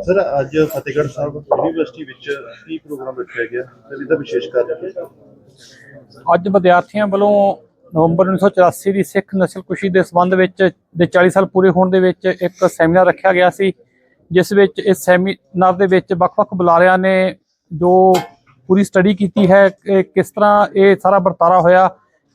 Sir, ਅੱਜ Fatehgarh Sahib university ਵਿੱਚ ਕੀ programme ਰੱਖਿਆ ਗਿਆ ਤੇ ਇਹਦਾ ਵਿਸ਼ੇਸ਼ ਕਾਰਨ ਅੱਜ ਵਿਦਿਆਰਥੀਆਂ ਵੱਲੋਂ ਨਵੰਬਰ 1984 ਦੀ ਸਿੱਖ ਨਸਲਕੁਸ਼ੀ ਦੇ ਸੰਬੰਧ ਵਿੱਚ ਦੇ 40 ਸਾਲ ਪੂਰੇ ਹੋਣ ਦੇ ਵਿੱਚ ਇੱਕ ਸੈਮੀਨਾਰ ਰੱਖਿਆ ਗਿਆ ਸੀ, ਜਿਸ ਵਿੱਚ ਇਸ ਸੈਮੀਨਾਰ ਦੇ ਵਿੱਚ ਵੱਖ-ਵੱਖ ਬੁਲਾਰਿਆਂ ਨੇ ਜੋ ਪੂਰੀ ਸਟੱਡੀ ਕੀਤੀ ਹੈ, ਕਿ ਕਿਸ ਤਰ੍ਹਾਂ ਇਹ ਸਾਰਾ ਵਰਤਾਰਾ ਹੋਇਆ,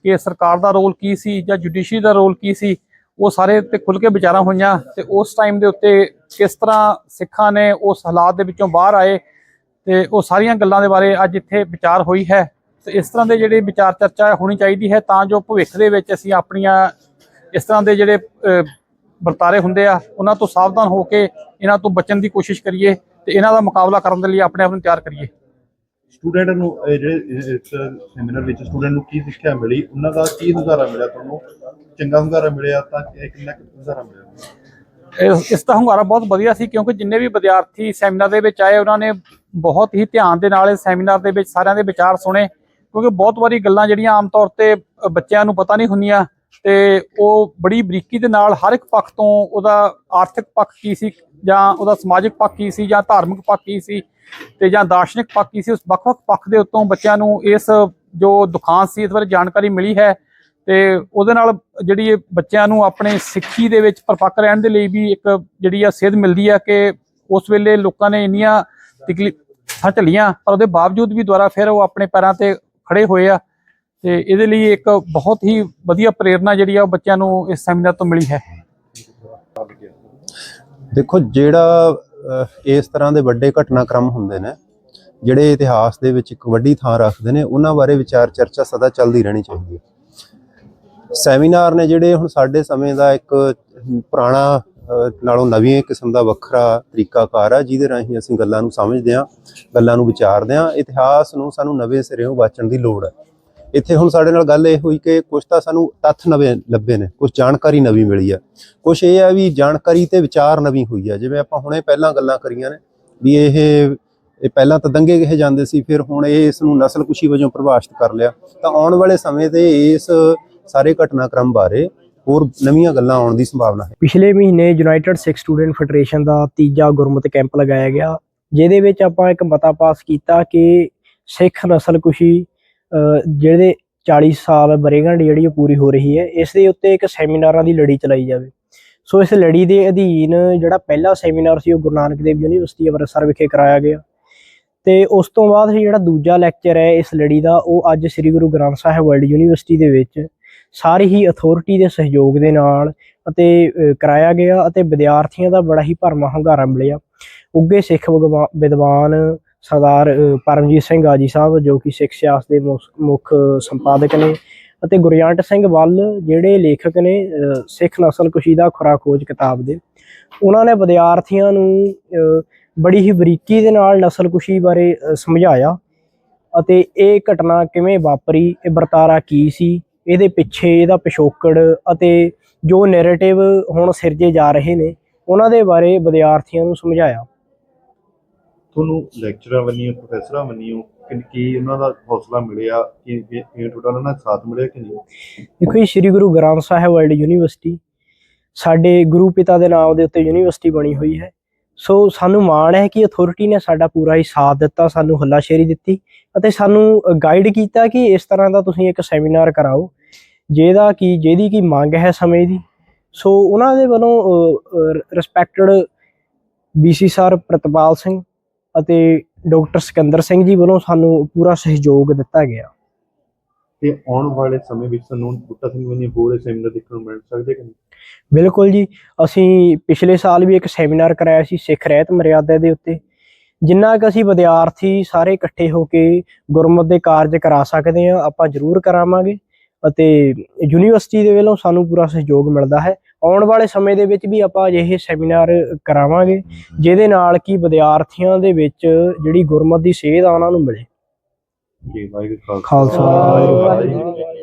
ਕਿ ਸਰਕਾਰ ਦਾ ਰੋਲ ਕੀ ਸੀ ਜਾਂ ਜੁਡੀਸ਼ਰੀ ਦਾ ਰੋਲ ਕੀ ਸੀ ਉਹ ਸਾਰੇ ਤੇ ਖੁੱਲ ਕੇ ਵਿਚਾਰਾਂ ਹੋਈਆਂ ਤੇ ਉਸ ਟਾਈਮ ਦੇ ਉੱਤੇ ਕਿਸ ਤਰ੍ਹਾਂ ਸਿੱਖਾਂ ਨੇ ਉਸ ਹਾਲਾਤ ਦੇ ਵਿੱਚੋਂ ਬਾਹਰ ਆਏ ਤੇ ਉਹ ਸਾਰੀਆਂ ਗੱਲਾਂ ਦੇ ਬਾਰੇ ਅੱਜ ਇੱਥੇ ਵਿਚਾਰ ਹੋਈ ਹੈ। ਤੇ ਇਸ ਤਰ੍ਹਾਂ ਦੇ ਜਿਹੜੇ ਵਿਚਾਰ ਚਰਚਾ ਹੋਣੀ ਚਾਹੀਦੀ ਹੈ ਤਾਂ ਜੋ ਭਵਿੱਖ ਦੇ ਵਿੱਚ ਅਸੀਂ ਆਪਣੀਆਂ ਇਸ ਤਰ੍ਹਾਂ ਦੇ ਜਿਹੜੇ ਵਰਤਾਰੇ ਹੁੰਦੇ ਆ, ਉਹਨਾਂ ਤੋਂ ਸਾਵਧਾਨ ਹੋ ਕੇ ਇਹਨਾਂ ਤੋਂ ਬਚਣ ਦੀ ਕੋਸ਼ਿਸ਼ ਕਰੀਏ ਤੇ ਇਹਨਾਂ ਦਾ ਮੁਕਾਬਲਾ ਕਰਨ ਦੇ ਲਈ ਆਪਣੇ ਆਪ ਨੂੰ ਤਿਆਰ ਕਰੀਏ। ਸਟੂਡੈਂਟ ਨੂੰ, ਇਹ ਜਿਹੜੇ ਇਸ ਸੈਮੀਨਾਰ ਵਿੱਚ ਸਟੂਡੈਂਟ ਨੂੰ ਕੀ ਸਿੱਖਿਆ ਮਿਲੀ, ਉਹਨਾਂ ਦਾ ਕੀ ਹੁੰਗਾਰਾ ਮਿਲਿਆ ਤੁਹਾਨੂੰ? ਚੰਗਾ ਹੁੰਗਾਰਾ ਮਿਲਿਆ ਤਾਂ ਕਿ ਕਿੰਨਾ ਕੁ ਹੁੰਗਾਰਾ ਮਿਲਿਆ? ਇਸ ਇਸ ਦਾ ਹੁੰਗਾਰਾ ਬਹੁਤ ਵਧੀਆ ਸੀ, ਕਿਉਂਕਿ ਜਿੰਨੇ ਵੀ ਵਿਦਿਆਰਥੀ ਸੈਮੀਨਾਰ ਦੇ ਵਿੱਚ ਆਏ, ਉਹਨਾਂ ਨੇ ਬਹੁਤ ਹੀ ਧਿਆਨ ਦੇ ਨਾਲ ਇਸ ਸੈਮੀਨਾਰ ਦੇ ਵਿੱਚ ਸਾਰਿਆਂ ਦੇ ਵਿਚਾਰ ਸੁਣੇ, ਕਿਉਂਕਿ ਬਹੁਤ ਵਾਰੀ ਗੱਲਾਂ ਜਿਹੜੀਆਂ ਆਮ ਤੌਰ ਤੇ ਬੱਚਿਆਂ ਨੂੰ ਪਤਾ ਨਹੀਂ ਹੁੰਦੀਆਂ, ਤੇ ਉਹ ਬੜੀ ਬਰੀਕੀ ਦੇ ਨਾਲ ਹਰ ਇੱਕ ਪੱਖ ਤੋਂ ਉਹਦਾ ਆਰਥਿਕ ਪੱਖ ਕੀ ਸੀ, ਜਾਂ ਉਹਦਾ ਸਮਾਜਿਕ ਪੱਖ ਕੀ ਸੀ, ਜਾਂ ਧਾਰਮਿਕ ਪੱਖ ਕੀ ਸੀ ਤੇ ਜਾਂ ਦਾਰਸ਼ਨਿਕ ਪੱਖ ਸੀ? ਉਸ ਵੱਖ-ਵੱਖ ਪੱਖ ਦੇ ਉੱਤੋਂ ਬੱਚਿਆਂ ਨੂੰ ਇਸ ਜੋ ਦੁਖਾਂਤ ਸੀ, ਇਸ ਬਾਰੇ ਜਾਣਕਾਰੀ ਮਿਲੀ ਹੈ ਤੇ ਉਹਦੇ ਨਾਲ ਜਿਹੜੀ ਇਹ ਬੱਚਿਆਂ ਨੂੰ ਆਪਣੇ ਸਿੱਖੀ ਦੇ ਵਿੱਚ ਪਰਪੱਕ ਰਹਿਣ ਦੇ ਲਈ ਵੀ ਇੱਕ ਜਿਹੜੀ ਆ ਸੇਧ ਮਿਲਦੀ ਆ ਕਿ ਉਸ ਵੇਲੇ ਲੋਕਾਂ ਨੇ ਇੰਨੀਆਂ ਤਕਲੀਫਾਂ ਝੱਲੀਆਂ, ਪਰ ਉਹਦੇ ਬਾਵਜੂਦ ਵੀ ਦੁਆਰਾ ਫਿਰ ਉਹ ਆਪਣੇ ਪੈਰਾਂ ਤੇ ਖੜੇ ਹੋਏ ਆ ਤੇ ਇਹਦੇ ਲਈ ਇੱਕ ਬਹੁਤ ਹੀ ਵਧੀਆ ਪ੍ਰੇਰਣਾ ਜਿਹੜੀ ਆ ਉਹ ਬੱਚਿਆਂ ਨੂੰ ਇਸ ਸੈਮੀਨਾਰ ਤੋਂ ਮਿਲੀ ਹੈ। ਦੇਖੋ, ਜਿਹੜਾ ਇਸ ਤਰ੍ਹਾਂ ਦੇ ਵੱਡੇ ਘਟਨਾਕ੍ਰਮ ਹੁੰਦੇ ਨੇ, ਜਿਹੜੇ ਇਤਿਹਾਸ ਦੇ ਵਿੱਚ ਇੱਕ ਵੱਡੀ ਥਾਂ ਰੱਖਦੇ ਨੇ, ਉਹਨਾਂ ਬਾਰੇ ਵਿਚਾਰ ਚਰਚਾ ਸਦਾ ਚੱਲਦੀ ਰਹਿਣੀ ਚਾਹੀਦੀ ਹੈ। ਸੈਮੀਨਾਰ ਨੇ ਜਿਹੜੇ ਹੁਣ ਸਾਡੇ ਸਮੇਂ ਦਾ ਇੱਕ ਪੁਰਾਣਾ ਨਾਲੋਂ ਨਵੀਂ ਕਿਸਮ ਦਾ ਵੱਖਰਾ ਤਰੀਕਾਕਾਰ ਆ, ਜਿਹਦੇ ਰਾਹੀਂ ਅਸੀਂ ਗੱਲਾਂ ਨੂੰ ਸਮਝਦੇ ਹਾਂ, ਗੱਲਾਂ ਨੂੰ ਵਿਚਾਰਦੇ ਹਾਂ। ਇਤਿਹਾਸ ਨੂੰ ਸਾਨੂੰ ਨਵੇਂ ਸਿਰਿਓਂ ਵਾਚਣ ਦੀ ਲੋੜ ਹੈ। ਇੱਥੇ ਹੁਣ ਸਾਡੇ ਨਾਲ ਗੱਲ ਇਹ ਹੋਈ ਕਿ ਕੁਝ ਤਾਂ ਸਾਨੂੰ ਤੱਥ ਨਵੇਂ ਲੱਭੇ ਨੇ ਕੁਝ ਜਾਣਕਾਰੀ ਨਵੀਂ ਮਿਲੀ ਆ। ਕੁਝ ਇਹ ਆ ਵੀ ਜਾਣਕਾਰੀ ਤੇ ਵਿਚਾਰ ਨਵੀਂ ਹੋਈ ਆ, ਜਿਵੇਂ ਆਪਾਂ ਹੁਣੇ ਪਹਿਲਾਂ ਗੱਲਾਂ ਕਰੀਆਂ ਨੇ ਵੀ ਇਹ ਇਹ ਪਹਿਲਾਂ ਤਾਂ ਦੰਗੇ ਕਹੇ ਜਾਂਦੇ ਸੀ, ਫਿਰ ਹੁਣ ਇਹ ਇਸ ਨੂੰ ਨਸਲਕੁਸ਼ੀ ਵਜੋਂ ਪ੍ਰਭਾਸ਼ਿਤ ਕਰ ਲਿਆ। ਤਾਂ ਆਉਣ ਵਾਲੇ ਸਮੇਂ ਤੇ ਇਸ ਸਾਰੇ ਘਟਨਾਕ੍ਰਮ ਬਾਰੇ ਹੋਰ ਨਵੀਆਂ ਗੱਲਾਂ ਆਉਣ ਦੀ ਸੰਭਾਵਨਾ ਹੈ। ਪਿਛਲੇ ਮਹੀਨੇ ਯੂਨਾਈਟਿਡ ਸਿੱਖ ਸਟੂਡੈਂਟ ਫੈਡਰੇਸ਼ਨ ਦਾ ਤੀਜਾ ਗੁਰਮਤਿ ਕੈਂਪ ਲਗਾਇਆ ਗਿਆ, ਜਿਹਦੇ ਵਿੱਚ ਆਪਾਂ ਇੱਕ ਮਤਾ ਪਾਸ ਕੀਤਾ ਕਿ ਸਿੱਖ ਨਸਲਕੁਸ਼ੀ ਜਿਹੜੇ 40 ਸਾਲ ਬਰੇਗੰਢ ਜਿਹੜੀ ਉਹ ਪੂਰੀ ਹੋ ਰਹੀ ਹੈ, ਇਸ ਦੇ ਉੱਤੇ ਇੱਕ ਸੈਮੀਨਾਰਾਂ ਦੀ ਲੜੀ ਚਲਾਈ ਜਾਵੇ। ਸੋ ਇਸ ਲੜੀ ਦੇ ਅਧੀਨ ਜਿਹੜਾ ਪਹਿਲਾ ਸੈਮੀਨਾਰ ਸੀ, ਉਹ ਗੁਰੂ ਨਾਨਕ ਦੇਵ ਯੂਨੀਵਰਸਿਟੀ ਅੰਮ੍ਰਿਤਸਰ ਵਿਖੇ ਕਰਾਇਆ ਗਿਆ। ਤੇ ਉਸ ਤੋਂ ਬਾਅਦ ਜਿਹੜਾ ਦੂਜਾ ਲੈਕਚਰ ਹੈ, ਇਸ ਲੜੀ ਦਾ, ਉਹ ਅੱਜ ਸ੍ਰੀ ਗੁਰੂ ਗ੍ਰੰਥ ਸਾਹਿਬ ਵਰਲਡ ਯੂਨੀਵਰਸਿਟੀ ਦੇ ਵਿੱਚ ਸਾਰੀ ਹੀ ਅਥਾਰਟੀ ਦੇ ਸਹਿਯੋਗ ਦੇ ਨਾਲ ਅਤੇ ਕਰਾਇਆ ਗਿਆ ਅਤੇ ਵਿਦਿਆਰਥੀਆਂ ਦਾ ਬੜਾ ਹੀ ਭਰਮਾ ਹੰਗਾਰਾ ਮਿਲਿਆ। ਉੱਗੇ ਸਿੱਖ ਵਿਗਵਾ- ਵਿਦਵਾਨ ਸਰਦਾਰ ਪਰਮਜੀਤ ਸਿੰਘ ਆਜੀ ਸਾਹਿਬ, ਜੋ ਕਿ ਸਿੱਖ ਸਿਆਸਤ ਦੇ ਮੁੱਖ- ਮੁੱਖ ਸੰਪਾਦਕ ਨੇ ਅਤੇ ਗੁਰਜੰਟ ਸਿੰਘ ਵੱਲ ਜਿਹੜੇ ਲੇਖਕ ਨੇ ਸਿੱਖ ਨਸਲਕੁਸ਼ੀ ਦਾ ਖੁਰਾ ਖੋਜ ਕਿਤਾਬ ਦੇ, ਉਹਨਾਂ ਨੇ ਵਿਦਿਆਰਥੀਆਂ ਨੂੰ ਬੜੀ ਹੀ ਬਰੀਕੀ ਦੇ ਨਾਲ ਨਸਲਕੁਸ਼ੀ ਬਾਰੇ ਸਮਝਾਇਆ ਅਤੇ ਇਹ ਘਟਨਾ ਕਿਵੇਂ ਵਾਪਰੀ, ਇਹ ਵਰਤਾਰਾ ਕੀ ਸੀ, ਇਹਦੇ ਪਿੱਛੇ ਇਹਦਾ ਪਿਛੋਕੜ ਅਤੇ ਜੋ ਨੈਰੇਟਿਵ ਹੁਣ ਸਿਰਜੇ ਜਾ ਰਹੇ ਨੇ, ਉਹਨਾਂ ਦੇ ਬਾਰੇ ਵਿਦਿਆਰਥੀਆਂ ਨੂੰ ਸਮਝਾਇਆ। ਤੁਹਾਨੂੰ ਲੈਕਚਰਾਂ ਵੱਲੋਂ ਪ੍ਰੋਫੈਸਰਾਂ ਵੱਲੋਂ ਕਿ, ਕੀ ਉਹਨਾਂ ਦਾ ਹੌਸਲਾ ਮਿਲਿਆ? ਕਿ ਇਹ ਤੁਹਾਡਾ ਉਹਨਾਂ ਦਾ ਸਾਥ ਮਿਲਿਆ ਕਿ ਨਹੀਂ? ਦੇਖੋ ਜੀ, ਸ੍ਰੀ ਗੁਰੂ ਗ੍ਰੰਥ ਸਾਹਿਬ ਵਰਲਡ ਯੂਨੀਵਰਸਿਟੀ ਸਾਡੇ ਗੁਰੂ ਪਿਤਾ ਦੇ ਨਾਮ ਦੇ ਉੱਤੇ ਯੂਨੀਵਰਸਿਟੀ ਬਣੀ ਹੋਈ ਹੈ। ਸੋ ਸਾਨੂੰ ਮਾਣ ਹੈ ਕਿ ਅਥਾਰਟੀ ਨੇ ਸਾਡਾ ਪੂਰਾ ਹੀ ਸਾਥ ਦਿੱਤਾ, ਸਾਨੂੰ ਹੱਲਾਸ਼ੇਰੀ ਦਿੱਤੀ ਅਤੇ ਸਾਨੂੰ ਗਾਈਡ ਕੀਤਾ ਕਿ ਇਸ ਤਰ੍ਹਾਂ ਦਾ ਤੁਸੀਂ ਇੱਕ ਸੈਮੀਨਾਰ ਕਰਾਓ, ਜਿਹਦਾ ਕਿ, ਜਿਹਦੀ ਕੀ ਮੰਗ ਹੈ ਸਮੇਂ ਦੀ। ਸੋ ਉਹਨਾਂ ਦੇ ਵੱਲੋਂ respected BC sir Pratpal Singh ਅਤੇ ਡਾਕਟਰ ਸਿਕੰਦਰ ਸਿੰਘ ਜੀ ਵੱਲੋਂ ਸਾਨੂੰ ਪੂਰਾ ਸਹਿਯੋਗ ਦਿੱਤਾ ਗਿਆ। ਤੇ ਆਉਣ ਵਾਲੇ ਸਮੇਂ ਵਿੱਚ ਸਾਨੂੰ ਬੁੱਟਾ ਸਿੰਘ ਵੱਲੋਂ ਹੋਰ ਸੈਮੀਨਾਰ ਦੇਖਣ ਨੂੰ ਮਿਲ ਸਕਦੇ ਕਿ ਨਹੀਂ? ਬਿਲਕੁਲ ਜੀ ਅਸੀਂ ਪਿਛਲੇ ਸਾਲ ਵੀ ਇੱਕ ਸੈਮੀਨਾਰ ਕਰਾਇਆ ਸੀ ਸਿੱਖ ਰਹਿਤ ਮਰਿਆਦਾ ਦੇ ਉੱਤੇ ਜਿੰਨਾ ਕਿ ਅਸੀਂ ਵਿਦਿਆਰਥੀ ਸਾਰੇ ਇਕੱਠੇ ਹੋ ਕੇ ਗੁਰਮਤਿ ਦੇ ਕਾਰਜ ਕਰਾ ਸਕਦੇ ਹਾਂ ਆਪਾਂ ਜ਼ਰੂਰ ਕਰਾਵਾਂਗੇ ਅਤੇ ਯੂਨੀਵਰਸਿਟੀ ਦੇ ਵੱਲੋਂ ਸਾਨੂੰ ਪੂਰਾ ਸਹਿਯੋਗ ਮਿਲਦਾ ਹੈ। ਆਉਣ ਵਾਲੇ ਸਮੇਂ ਦੇ ਵਿੱਚ ਵੀ ਆਪਾਂ ਅਜਿਹੇ ਸੈਮੀਨਾਰ ਕਰਾਵਾਂਗੇ ਜਿਹਦੇ ਨਾਲ ਕਿ ਵਿਦਿਆਰਥੀਆਂ ਦੇ ਵਿੱਚ ਜਿਹੜੀ ਗੁਰਮਤਿ ਦੀ ਸੇਧ ਆ ਉਹਨਾਂ ਨੂੰ ਮਿਲੇ। ਜੀ ਵਾਹਿਗੁਰੂ ਖਾਲਸਾ। ਵਾਹਿਗੁਰੂ।